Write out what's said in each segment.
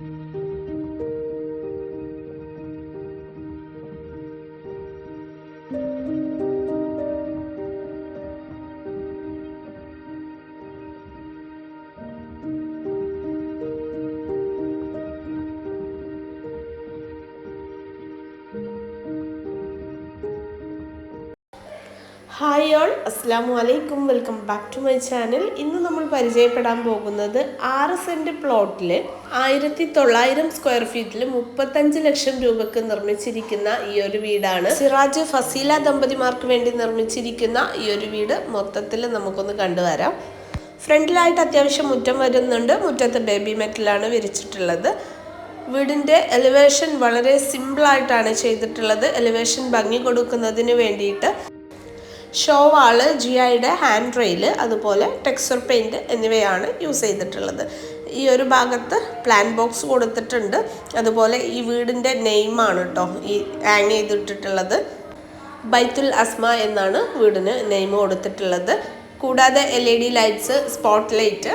you hi all അസ്സാം വലൈക്കും welcome back to my channel ഇന്ന് നമ്മൾ പരിചയപ്പെടാൻ പോകുന്നത് ആറ് സെന്റ് പ്ലോട്ടിൽ ആയിരത്തി തൊള്ളായിരം സ്ക്വയർ ഫീറ്റിൽ മുപ്പത്തഞ്ച് ലക്ഷം രൂപക്ക് നിർമ്മിച്ചിരിക്കുന്ന ഈ ഒരു വീടാണ്. സിറാജ് ഫസീല ദമ്പതിമാർക്ക് വേണ്ടി നിർമ്മിച്ചിരിക്കുന്ന ഈ ഒരു വീട് മൊത്തത്തിൽ നമുക്കൊന്ന് കണ്ടുവരാം. ഫ്രണ്ടിലായിട്ട് അത്യാവശ്യം മുറ്റം വരുന്നുണ്ട്. മുറ്റത്ത് ബേബി മെറ്റലാണ് വിരിച്ചിട്ടുള്ളത്. വീടിന്റെ എലിവേഷൻ വളരെ സിമ്പിളായിട്ടാണ് ചെയ്തിട്ടുള്ളത്. എലിവേഷൻ ഭംഗി കൊടുക്കുന്നതിന് വേണ്ടിയിട്ട് ഷോ ജി ഐയുടെ ഹാൻഡ് റെയിൽ അതുപോലെ ടെക്സ്ചർ പെയിന്റ് എന്നിവയാണ് യൂസ് ചെയ്തിട്ടുള്ളത്. ഈ ഒരു ഭാഗത്ത് പ്ലാൻ ബോക്സ് കൊടുത്തിട്ടുണ്ട്. അതുപോലെ ഈ വീടിന്റെ നെയിമാണ് കേട്ടോ ഈ ഹാങ് ചെയ്തിട്ടിട്ടുള്ളത്. ബൈത്തുൽ അസ്മ എന്നാണ് വീടിന് നെയിം കൊടുത്തിട്ടുള്ളത്. കൂടാതെ L E D lights spot light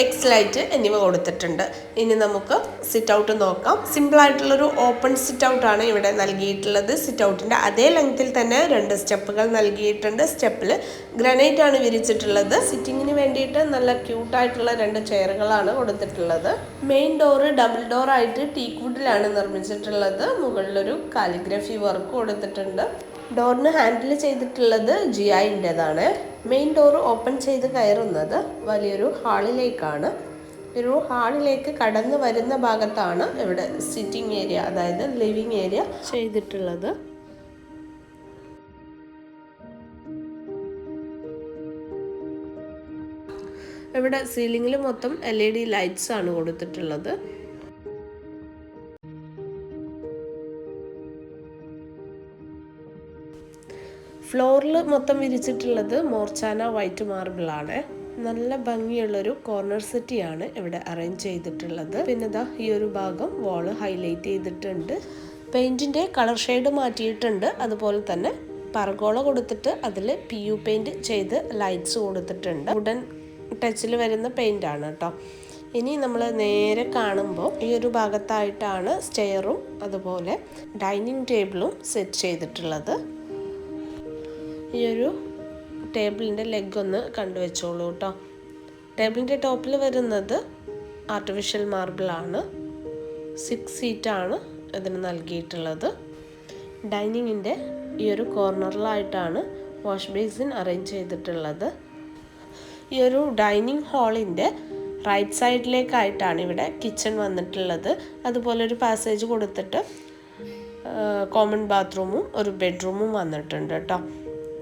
X light എന്നിവ കൊടുത്തിട്ടുണ്ട്. ഇനി നമുക്ക് സിറ്റ് ഔട്ട് നോക്കാം. സിമ്പിൾ ആയിട്ടുള്ളൊരു ഓപ്പൺ സിറ്റ് ഔട്ട് ആണ് ഇവിടെ നൽകിയിട്ടുള്ളത്. സിറ്റ് ഔട്ടിന്റെ അതേ ലെങ്ത്തിൽ തന്നെ രണ്ട് സ്റ്റെപ്പുകൾ നൽകിയിട്ടുണ്ട്. സ്റ്റെപ്പിൽ ഗ്രനൈറ്റ് ആണ് വിരിച്ചിട്ടുള്ളത്. സിറ്റിങ്ങിന് വേണ്ടിയിട്ട് നല്ല ക്യൂട്ടായിട്ടുള്ള രണ്ട് ചെയറുകളാണ് കൊടുത്തിട്ടുള്ളത്. മെയിൻ ഡോറ് ഡബിൾ ഡോർ ആയിട്ട് ടീക്ക് വുഡിലാണ് നിർമ്മിച്ചിട്ടുള്ളത്. മുകളിലൊരു കാലിഗ്രഫി വർക്ക് കൊടുത്തിട്ടുണ്ട്. ഡോറിന് ഹാൻഡിൽ ചെയ്തിട്ടുള്ളത് ജി ഐന്റെതാണ് മെയിൻ ഡോർ ഓപ്പൺ ചെയ്ത് കയറുന്നത് വലിയൊരു ഹാളിലേക്കാണ്. ഒരു ഹാളിലേക്ക് കടന്നു വരുന്ന ഭാഗത്താണ് ഇവിടെ സിറ്റിംഗ് ഏരിയ അതായത് ലിവിങ് ഏരിയ ചെയ്തിട്ടുള്ളത്. ഇവിടെ സീലിംഗിൽ മൊത്തം എൽ ഇ ഡി ലൈറ്റ്സ് ആണ് കൊടുത്തിട്ടുള്ളത്. ഫ്ലോറിൽ മൊത്തം വിരിച്ചിട്ടുള്ളത് മോർച്ചാന വൈറ്റ് മാർബിളാണ്. നല്ല ഭംഗിയുള്ളൊരു കോർണർ സെറ്റിയാണ് ഇവിടെ അറേഞ്ച് ചെയ്തിട്ടുള്ളത്. പിന്നെ ഇതാ ഈ ഒരു ഭാഗം വാൾ ഹൈലൈറ്റ് ചെയ്തിട്ടുണ്ട്. പെയിന്റിന്റെ കളർ ഷെയ്ഡ് മാറ്റിയിട്ടുണ്ട്. അതുപോലെ തന്നെ പറഗോള കൊടുത്തിട്ട് അതിൽ പി യു പെയിന്റ് ചെയ്ത് ലൈറ്റ്സ് കൊടുത്തിട്ടുണ്ട്. ഉടൻ ടച്ചിൽ വരുന്ന പെയിന്റ് ആണ് കേട്ടോ ഇനി നമ്മൾ നേരെ കാണുമ്പോൾ ഈ ഒരു ഭാഗത്തായിട്ടാണ് സ്റ്റെയറും അതുപോലെ ഡൈനിങ് ടേബിളും സെറ്റ് ചെയ്തിട്ടുള്ളത്. ഈ ഒരു ടേബിളിന്റെ ലെഗ് ഒന്ന് കണ്ടുവച്ചോളൂ കേട്ടോ. ടേബിളിന്റെ ടോപ്പിൽ വരുന്നത് ആർട്ടിഫിഷ്യൽ മാർബിളാണ് സിക്സ് സീറ്റാണ് ഇതിന് നൽകിയിട്ടുള്ളത്. ഡൈനിങ്ങിന്റെ ഈ ഒരു കോർണറിലായിട്ടാണ് വാഷ് ബേസിൻ അറേഞ്ച് ചെയ്തിട്ടുള്ളത്. ഈ ഒരു ഡൈനിങ് ഹാളിന്റെ റൈറ്റ് സൈഡിലേക്കായിട്ടാണ് ഇവിടെ കിച്ചൺ വന്നിട്ടുള്ളത്. അതുപോലെ ഒരു പാസേജ് കൊടുത്തിട്ട് കോമൺ ബാത്റൂമും ഒരു ബെഡ്റൂമും വന്നിട്ടുണ്ട് കേട്ടോ.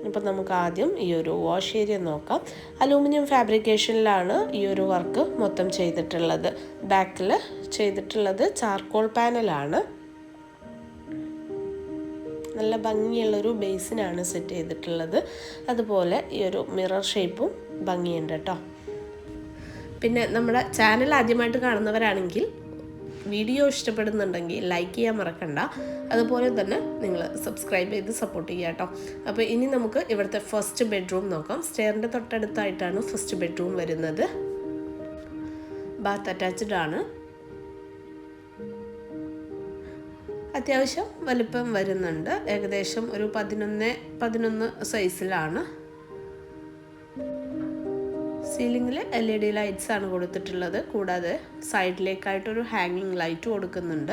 ഇപ്പം നമുക്ക് ആദ്യം ഈ ഒരു വാഷ് ഏരിയ നോക്കാം. അലൂമിനിയം ഫാബ്രിക്കേഷനിലാണ് ഈ ഒരു വർക്ക് മൊത്തം ചെയ്തിട്ടുള്ളത്. ബാക്കിൽ ചെയ്തിട്ടുള്ളത് ചാർക്കോൾ പാനലാണ്. നല്ല ഭംഗിയുള്ളൊരു ബേസിനാണ് സെറ്റ് ചെയ്തിട്ടുള്ളത്. അതുപോലെ ഈ ഒരു മിറർ ഷേപ്പും ഭംഗിയുണ്ട് കേട്ടോ. പിന്നെ നമ്മുടെ ചാനൽ ആദ്യമായിട്ട് കാണുന്നവരാണെങ്കിൽ വീഡിയോ ഇഷ്ടപ്പെടുന്നുണ്ടെങ്കിൽ ലൈക്ക് ചെയ്യാൻ മറക്കണ്ട. അതുപോലെ തന്നെ നിങ്ങൾ സബ്സ്ക്രൈബ് ചെയ്ത് സപ്പോർട്ട് ചെയ്യുക കേട്ടോ. അപ്പോൾ ഇനി നമുക്ക് ഇവിടുത്തെ ഫസ്റ്റ് ബെഡ്റൂം നോക്കാം. സ്റ്റെയറിന്റെ തൊട്ടടുത്തായിട്ടാണ് ഫസ്റ്റ് ബെഡ്റൂം വരുന്നത്. ബാത്ത് അറ്റാച്ച്ഡ് ആണ്. അത്യാവശ്യം വലിപ്പം വരുന്നുണ്ട്. ഏകദേശം ഒരു പതിനൊന്ന് പതിനൊന്ന് സൈസിലാണ് സീലിങ്ങിൽ എൽ ഇ ഡി ലൈറ്റ്സ് ആണ് കൊടുത്തിട്ടുള്ളത്. കൂടാതെ സൈഡിലേക്കായിട്ടൊരു ഹാങ്ങിങ് ലൈറ്റ് കൊടുക്കുന്നുണ്ട്.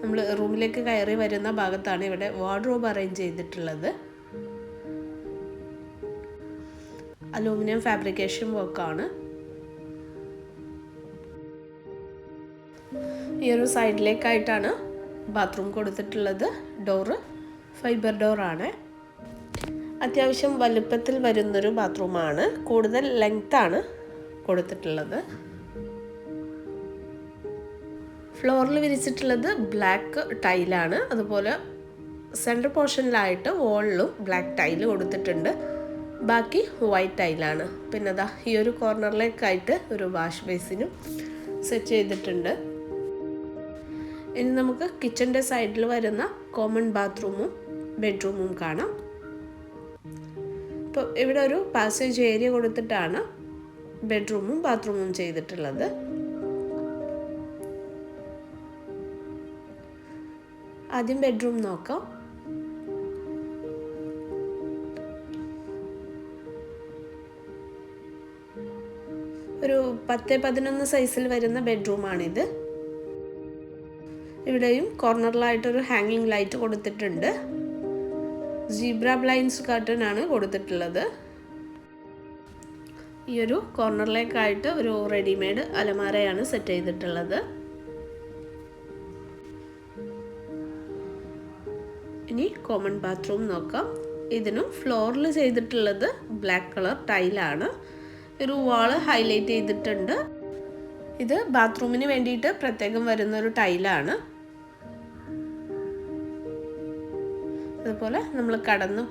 നമ്മൾ റൂമിലേക്ക് കയറി വരുന്ന ഭാഗത്താണ് ഇവിടെ വാർഡ്രോബ് അറേഞ്ച് ചെയ്തിട്ടുള്ളത്. അലൂമിനിയം ഫാബ്രിക്കേഷൻ വർക്കാണ് ഈ ഒരു സൈഡിലേക്കായിട്ടാണ് ബാത്റൂം കൊടുത്തിട്ടുള്ളത്. ഡോറ് ഫൈബർ ഡോറാണ് അത്യാവശ്യം വലുപ്പത്തിൽ വരുന്നൊരു ബാത്റൂമാണ്. കൂടുതൽ ലെങ്ത്താണ് കൊടുത്തിട്ടുള്ളത്. ഫ്ലോറിൽ വിരിച്ചിട്ടുള്ളത് ബ്ലാക്ക് ടൈലാണ് അതുപോലെ സെന്റർ പോർഷനിലായിട്ട് വോളിലും ബ്ലാക്ക് ടൈൽ കൊടുത്തിട്ടുണ്ട്. ബാക്കി വൈറ്റ് ടൈലാണ് പിന്നെ അതാ ഈ ഒരു കോർണറിലേക്കായിട്ട് ഒരു വാഷ് ബേസിനും സെറ്റ് ചെയ്തിട്ടുണ്ട്. ഇനി നമുക്ക് കിച്ചന്റെ സൈഡിൽ വരുന്ന കോമൺ ബാത്റൂമും ബെഡ്റൂമും കാണാം. ഇപ്പോൾ ഇവിടെ ഒരു പാസേജ് ഏരിയ കൊടുത്തിട്ടാണ് ബെഡ്റൂമും ബാത്റൂമും ചെയ്തിട്ടുള്ളത്. ആദ്യം ബെഡ്റൂം നോക്കാം. ഒരു പത്ത് പതിനൊന്ന് സൈസിൽ വരുന്ന ബെഡ്റൂമാണിത് ഇവിടെയും കോർണറിലായിട്ടൊരു ഹാങ്ങിങ് ലൈറ്റ് കൊടുത്തിട്ടുണ്ട്. ജീബ്ര ബ്ലൈൻസ് കർട്ടൻ ആണ് കൊടുത്തിട്ടുള്ളത്. ഈ ഒരു കോർണറിലേക്കായിട്ട് ഒരു റെഡിമെയ്ഡ് അലമാരയാണ് സെറ്റ് ചെയ്തിട്ടുള്ളത്. ഇനി കോമൺ ബാത്റൂം നോക്കാം. ഇതിനും ഫ്ലോറിൽ ചെയ്തിട്ടുള്ളത് ബ്ലാക്ക് കളർ ടൈലാണ് ഒരു വാൾ ഹൈലൈറ്റ് ചെയ്തിട്ടുണ്ട്. ഇത് ബാത്റൂമിന് വേണ്ടിയിട്ട് പ്രത്യേകം വരുന്ന ഒരു ടൈലാണ് അതുപോലെ നമ്മൾ കടന്നു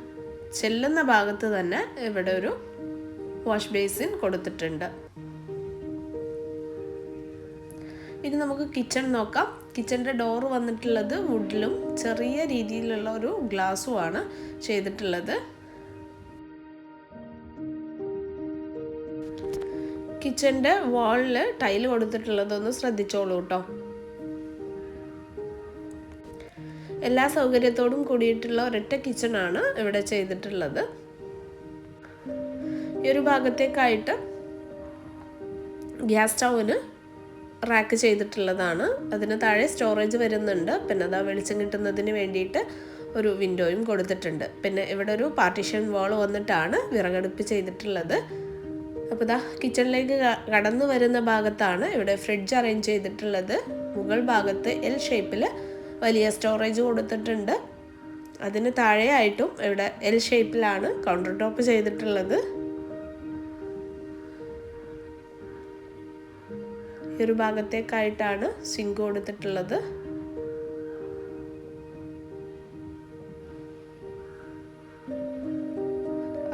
ചെല്ലുന്ന ഭാഗത്ത് തന്നെ ഇവിടെ ഒരു വാഷ് ബേസിൻ കൊടുത്തിട്ടുണ്ട്. ഇനി നമുക്ക് കിച്ചൺ നോക്കാം. കിച്ചണിന്റെ ഡോറ് വന്നിട്ടുള്ളത് വുഡിലും ചെറിയ രീതിയിലുള്ള ഒരു ഗ്ലാസ്സുമാണ് ചെയ്തിട്ടുള്ളത്. കിച്ചന്റെ വാളിൽ ടൈൽ കൊടുത്തിട്ടുള്ളതൊന്ന് ശ്രദ്ധിച്ചോളൂ കേട്ടോ. എല്ലാ സൗകര്യത്തോടും കൂടിയിട്ടുള്ള ഒരൊറ്റ കിച്ചണാണ് ഇവിടെ ചെയ്തിട്ടുള്ളത്. ഈ ഒരു ഭാഗത്തേക്കായിട്ട് ഗ്യാസ് സ്റ്റൗവിന് റാക്ക് ചെയ്തിട്ടുള്ളതാണ്. അതിന് താഴെ സ്റ്റോറേജ് വരുന്നുണ്ട്. പിന്നെ അതാ വെളിച്ചം കിട്ടുന്നതിന് വേണ്ടിയിട്ട് ഒരു വിൻഡോയും കൊടുത്തിട്ടുണ്ട്. പിന്നെ ഇവിടെ ഒരു പാർട്ടീഷൻ വാൾ വന്നിട്ടാണ് വിറകടുപ്പ് ചെയ്തിട്ടുള്ളത്. അപ്പോൾ ഇതാ കിച്ചണിലേക്ക് കടന്നു വരുന്ന ഭാഗത്താണ് ഇവിടെ ഫ്രിഡ്ജ് അറേഞ്ച് ചെയ്തിട്ടുള്ളത്. മുകൾ ഭാഗത്ത് എൽ ഷേപ്പിൽ വലിയ സ്റ്റോറേജ് കൊടുത്തിട്ടുണ്ട്. അതിന് താഴെയായിട്ടും ഇവിടെ എൽ ഷേപ്പിലാണ് കൗണ്ടർ ടോപ്പ് ചെയ്തിട്ടുള്ളത്. ഈ ഒരു ഭാഗത്തേക്കായിട്ടാണ് സിങ്ക് കൊടുത്തിട്ടുള്ളത്.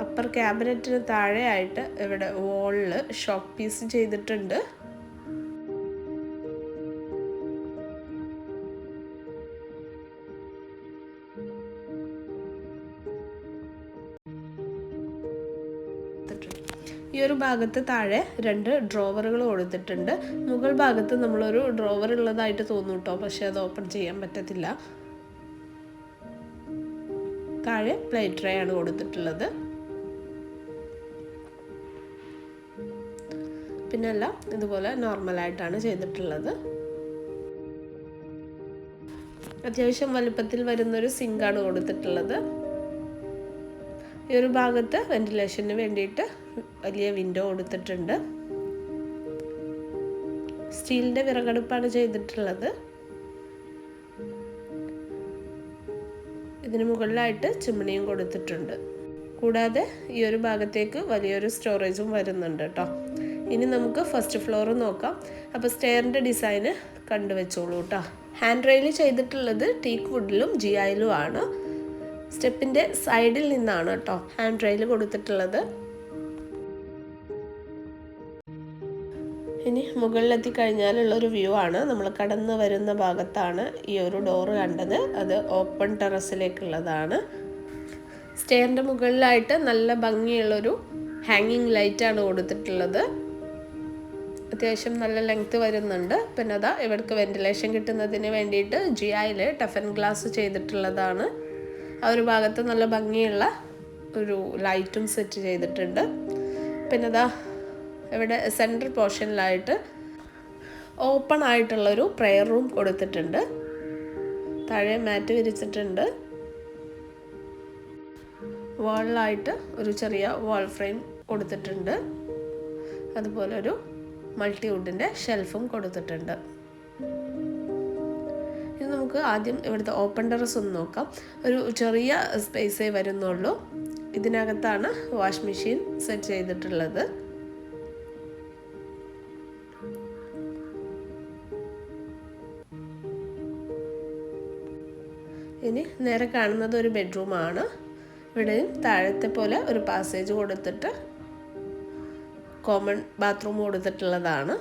അപ്പർ ക്യാബിനറ്റിന് താഴെയായിട്ട് ഇവിടെ വോളിൽ ഷോപ്പ് പീസ് ചെയ്തിട്ടുണ്ട്. ഭാഗത്ത് താഴെ രണ്ട് ഡ്രോവറുകൾ കൊടുത്തിട്ടുണ്ട്. മുകൾ ഭാഗത്ത് നമ്മളൊരു ഡ്രോവർ ഉള്ളതായിട്ട് തോന്നും കേട്ടോ പക്ഷെ അത് ഓപ്പൺ ചെയ്യാൻ പറ്റത്തില്ല. താഴെ പ്ലേറ്റ് ട്രേ ആണ് കൊടുത്തിട്ടുള്ളത്. പിന്നല്ല എല്ലാം ഇതുപോലെ നോർമലായിട്ടാണ് ചെയ്തിട്ടുള്ളത്. അത്യാവശ്യം വലുപ്പത്തിൽ വരുന്നൊരു സിങ്കാണ് കൊടുത്തിട്ടുള്ളത്. ഈ ഒരു ഭാഗത്ത് വെന്റിലേഷന് വേണ്ടിയിട്ട് വലിയ വിൻഡോ കൊടുത്തിട്ടുണ്ട്. സ്റ്റീലിന്റെ വിറകടുപ്പാണ് ചെയ്തിട്ടുള്ളത്. ഇതിന് മുകളിലായിട്ട് ചിമ്മിണിയും കൊടുത്തിട്ടുണ്ട്. കൂടാതെ ഈ ഒരു ഭാഗത്തേക്ക് വലിയൊരു സ്റ്റോറേജും വരുന്നുണ്ട് കേട്ടോ ഇനി നമുക്ക് ഫസ്റ്റ് ഫ്ലോർ നോക്കാം. അപ്പോൾ സ്റ്റെയറിന്റെ ഡിസൈന് കണ്ടുവെച്ചോളൂ കേട്ടോ ഹാൻഡ് റെയിൽ ചെയ്തിട്ടുള്ളത് ടീക്ക് വുഡിലും ജിയായിലും ആണ്. സ്റ്റെപ്പിന്റെ സൈഡിൽ നിന്നാണ് കേട്ടോ ഹാൻഡ് റെയിൽ കൊടുത്തിട്ടുള്ളത്. ഇനി മുകളിലെത്തി കഴിഞ്ഞാലുള്ളൊരു വ്യൂ ആണ്. നമ്മൾ കടന്നു വരുന്ന ഭാഗത്താണ് ഈ ഒരു ഡോറ് കണ്ടത്. അത് ഓപ്പൺ ടെറസിലേക്കുള്ളതാണ് സ്റ്റെയറിന്റെ മുകളിലായിട്ട് നല്ല ഭംഗിയുള്ളൊരു ഹാങ്ങിങ് ലൈറ്റാണ് കൊടുത്തിട്ടുള്ളത്. അത്യാവശ്യം നല്ല ലെങ്ത്ത് വരുന്നുണ്ട്. പിന്നെ അതാ ഇവർക്ക് വെന്റിലേഷൻ കിട്ടുന്നതിന് വേണ്ടിയിട്ട് ജി ഐയിൽ ടഫൻ ഗ്ലാസ് ചെയ്തിട്ടുള്ളതാണ്. ആ ഒരു ഭാഗത്ത് നല്ല ഭംഗിയുള്ള ഒരു ലൈറ്റും സെറ്റ് ചെയ്തിട്ടുണ്ട്. പിന്നെ അതാ ഇവിടെ സെൻട്രൽ പോർഷനിലായിട്ട് ഓപ്പൺ ആയിട്ടുള്ളൊരു പ്രെയർ റൂം കൊടുത്തിട്ടുണ്ട്. താഴെ മാറ്റ് വിരിച്ചിട്ടുണ്ട്. വാളിലായിട്ട് ഒരു ചെറിയ വാൾ ഫ്രെയിം കൊടുത്തിട്ടുണ്ട്. അതുപോലെ ഒരു മൾട്ടിവുഡിന്റെ ഷെൽഫും കൊടുത്തിട്ടുണ്ട്. ഇനി നമുക്ക് ആദ്യം ഇവിടുത്തെ ഓപ്പൺ ടെറസ് ഒന്ന് നോക്കാം. ഒരു ചെറിയ സ്പേസേ വരുന്നുള്ളൂ. ഇതിനകത്താണ് വാഷ് മെഷീൻ സെറ്റ് ചെയ്തിട്ടുള്ളത്. ഇനി നേരെ കാണുന്നത് ഒരു ബെഡ്റൂമാണ് ഇവിടെയും താഴത്തെ പോലെ ഒരു പാസേജ് കൊടുത്തിട്ട് കോമൺ ബാത്റൂം കൊടുത്തിട്ടുള്ളതാണ്.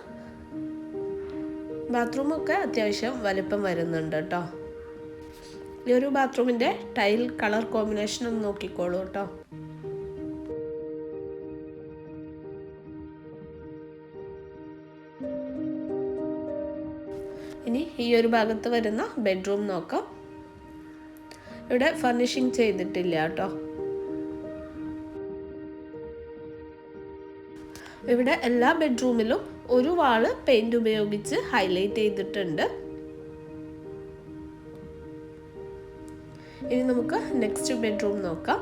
ബാത്റൂമൊക്കെ അത്യാവശ്യം വലിപ്പം വരുന്നുണ്ട് കേട്ടോ. ഈ ഒരു ബാത്റൂമിന്റെ ടൈൽ കളർ കോമ്പിനേഷൻ ഒന്ന് നോക്കിക്കോളൂ കേട്ടോ. ഇനി ഈ ഒരു ഭാഗത്ത് വരുന്ന ബെഡ്റൂം നോക്കാം. ഇവിടെ ഫർണിഷിങ് ചെയ്തിട്ടില്ല കേട്ടോ. ഇവിടെ എല്ലാ ബെഡ്റൂമിലും ഒരു വാൾ പെയിന്റ് ഉപയോഗിച്ച് ഹൈലൈറ്റ് ചെയ്തിട്ടുണ്ട്. ഇനി നമുക്ക് നെക്സ്റ്റ് ബെഡ്റൂം നോക്കാം.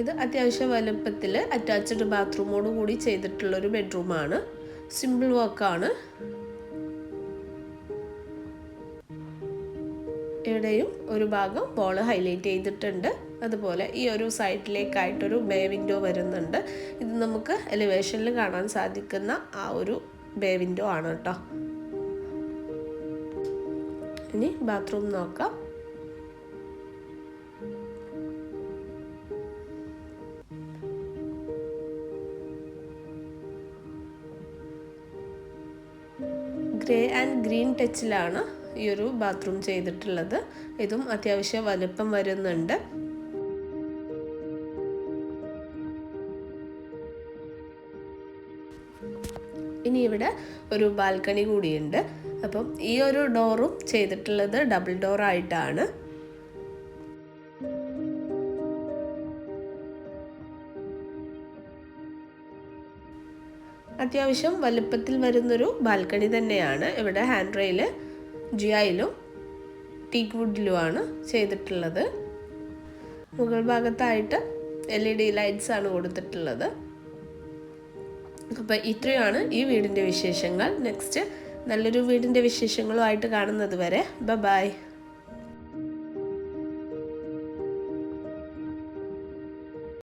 ഇത് അത്യാവശ്യം വലുപ്പത്തിൽ അറ്റാച്ച്ഡ് ബാത്റൂമോട് കൂടി ചെയ്തിട്ടുള്ള ഒരു ബെഡ്റൂമാണ് സിമ്പിൾ വർക്കാണ് ഇവിടെയും ഒരു ഭാഗം ബോൾ ഹൈലൈറ്റ് ചെയ്തിട്ടുണ്ട്. അതുപോലെ ഈ ഒരു സൈഡിലേക്കായിട്ടൊരു ബേ വിൻഡോ വരുന്നുണ്ട്. ഇത് നമുക്ക് എലിവേഷനിൽ കാണാൻ സാധിക്കുന്ന ആ ഒരു ബേ വിൻഡോ ആണ് കേട്ടോ. ഇനി ബാത്റൂം നോക്കാം. ഗ്രേ ആൻഡ് ഗ്രീൻ ടച്ചിലാണ് ഈ ഒരു ബാത്റൂം ചെയ്തിട്ടുള്ളത്. ഇതും അത്യാവശ്യം വലുപ്പം വരുന്നുണ്ട്. ഇനി ഇവിടെ ഒരു ബാൽക്കണി കൂടിയുണ്ട്. അപ്പം ഈ ഒരു ഡോറും ചെയ്തിട്ടുള്ളത് ഡബിൾ ഡോർ ആയിട്ടാണ്. അത്യാവശ്യം വലുപ്പത്തിൽ വരുന്നൊരു ബാൽക്കണി തന്നെയാണ് ഇവിടെ ഹാൻഡ് റെയിൽ ജിയായിലും ടീക്ക് വുഡിലുമാണ് ചെയ്തിട്ടുള്ളത്. മുകൾ ഭാഗത്തായിട്ട് എൽ ഇ ഡി ലൈറ്റ്സ് ആണ് കൊടുത്തിട്ടുള്ളത്. അപ്പോൾ ഇത്രയാണ് ഈ വീടിന്റെ വിശേഷങ്ങൾ. നെക്സ്റ്റ് നല്ലൊരു വീടിന്റെ വിശേഷങ്ങളുമായിട്ട് കാണുന്നത് വരെ. ബ ബായ്